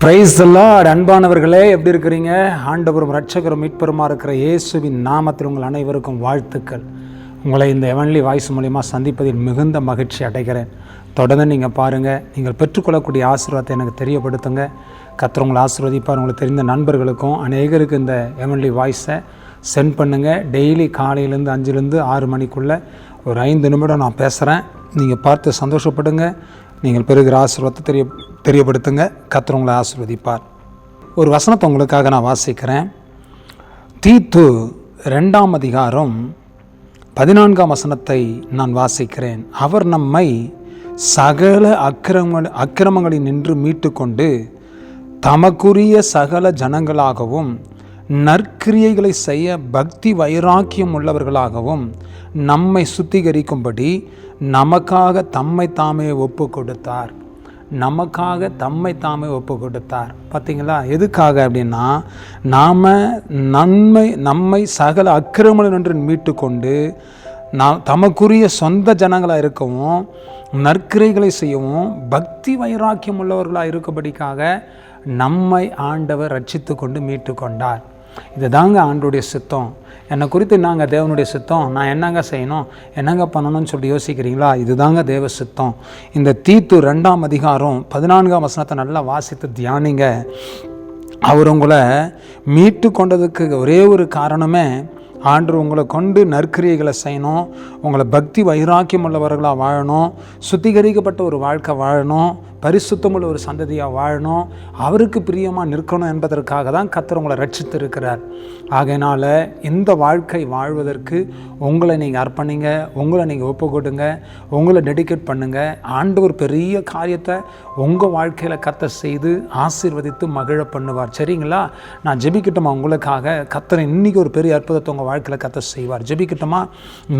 Price எல்லாம் அன்பானவர்களே எப்படி இருக்கிறீங்க? ஆண்டவரும் ரட்சகரும் மீட்பெருமா இருக்கிற இயேசுவின் நாமத்தில் உங்கள் அனைவருக்கும் வாழ்த்துக்கள். உங்களை இந்த எவன்லி வாய்ஸ் மூலிமா சந்திப்பதில் மிகுந்த மகிழ்ச்சி அடைகிறேன். தொடர்ந்து நீங்கள் பாருங்கள் நீங்கள் பெற்றுக்கொள்ளக்கூடிய ஆசீர்வாதத்தை எனக்கு தெரியப்படுத்துங்க. கத்திர உங்களை ஆசீர்வதிப்பார். உங்களுக்கு தெரிந்த நண்பர்களுக்கும் அநேகருக்கு இந்த எவன்லி வாய்ஸை சென்ட் பண்ணுங்கள் டெய்லி காலையிலேருந்து அஞ்சுலேருந்து ஆறு மணிக்குள்ளே ஒரு ஐந்து நிமிடம் நான் பேசுகிறேன் நீங்கள் பார்த்து சந்தோஷப்படுங்க. நீங்கள் பெறுகிற ஆசீர்வாதத்தை தெரிய தெரியப்படுத்துங்க. கர்த்தர் உங்களை ஒரு வசனத்தை உங்களுக்காக நான் வாசிக்கிறேன். தீத்து ரெண்டாம் அதிகாரம் பதினான்காம் வசனத்தை நான் வாசிக்கிறேன். அவர் நம்மை சகல அக்கிரம அக்கிரமங்களில் நின்று மீட்டுக்கொண்டு தமக்குரிய சகல ஜனங்களாகவும் நற்கிரியைகளை செய்ய பக்தி வைராக்கியம் உள்ளவர்களாகவும் நம்மை சுத்திகரிக்கும்படி நமக்காக தம்மை தாமே ஒப்பு கொடுத்தார் நமக்காக தம்மை தாமே ஒப்பு கொடுத்தார் பார்த்தீங்களா எதுக்காக அப்படின்னா நாம் நன்மை நம்மை சகல அக்கிரமணன் என்று மீட்டு கொண்டு நாம் தமக்குரிய சொந்த ஜனங்களாக இருக்கவும் நற்கிரைகளை செய்யவும் பக்தி வைராக்கியம் உள்ளவர்களாக இருக்கும்படிக்காக நம்மை ஆண்டவர் ரட்சித்து கொண்டு மீட்டு கொண்டார் இதுதாங்க ஆண்டுடைய சித்தம். என்னை குறித்து நாங்கள் தேவனுடைய சித்தம்? நான் என்னங்க செய்யணும்? என்னங்க பண்ணணும்னு சொல்லி யோசிக்கிறீங்களா? இதுதாங்க தேவ சித்தம். இந்த தீத்து ரெண்டாம் அதிகாரம் பதினான்காம் வசனத்தை நல்லா வாசித்து தியானிங்க. அவர் உங்களை மீட்டு கொண்டதுக்கு ஒரே ஒரு காரணமே ஆண்டு உங்களை கொண்டு நற்கிரியைகளை செய்யணும் உங்களை பக்தி வைராக்கியம் உள்ளவர்களாக வாழணும் சுத்திகரிக்கப்பட்ட ஒரு வாழ்க்கை வாழணும் பரிசுத்தமுள்ள ஒரு சந்ததியாக வாழணும் அவருக்கு பிரியமாக நிற்கணும் என்பதற்காக தான் கத்தர் உங்களை ரட்சித்திருக்கிறார். ஆகையினால் இந்த வாழ்க்கை வாழ்வதற்கு உங்களை நீங்கள் அர்ப்பணிங்க உங்களை நீங்கள் ஒப்பு கொடுங்க உங்களை டெடிகேட் பண்ணுங்கள் ஆண்டு ஒரு பெரிய காரியத்தை உங்கள் வாழ்க்கையில் கத்த செய்து ஆசீர்வதித்து மகிழ பண்ணுவார். சரிங்களா? நான் ஜெபிக்கிட்டோமா உங்களுக்காக? கத்தர் இன்னைக்கு ஒரு பெரிய அற்புதத்தை உங்கள் வாழ்க்கையில் கத்த செய்வார். ஜெபிக்கிட்டோமா?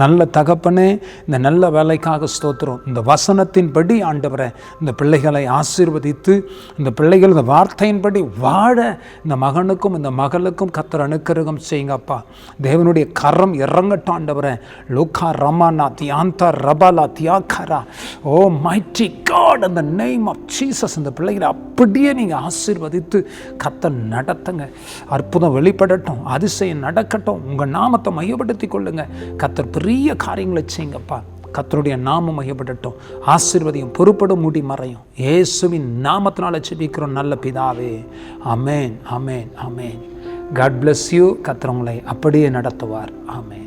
நல்ல தகப்பனே இந்த நல்ல வேலைக்காக ஸ்தோத்திரம். இந்த வசனத்தின்படி ஆண்டவரை இந்த பிள்ளைகளை ஆசீர்வதித்து இந்த பிள்ளைகள் இந்த வார்த்தையின்படி வாழ இந்த மகனுக்கும் இந்த மகளுக்கும் கத்தர் அனுக்கிரகம் செய்யுங்கப்பா. தேவனுடைய கரம் இறங்கட்டும் ஆண்டவரை லோகா ரமானா தியாந்தா ரபாலா தியாகரா ஓ மைட்டி காட் அந்த நேம் ஆஃப் ஜீசஸ் இந்த பிள்ளைகளை அப்படியே நீங்கள் ஆசீர்வதித்து கத்தை நடத்துங்க. அற்புதம் வெளிப்படட்டும் அதிசயம் நடக்கட்டும். உங்கள் நாமத்தை மையப்படுத்தி கொள்ளுங்கள் கத்தர் பெரிய காரியங்களை செய்யுங்கப்பா. கத்தருடைய நாமம் மையப்பட்டுட்டோம் ஆசிர்வதியும் பொறுப்படும் முடி மறையும். இயேசுவின் நாமத்தினால செபிக்கிறோம் நல்ல பிதாவே. Amen amen amen God bless you கத்திரவங்களை அப்படியே நடத்துவார். ஆமேன்.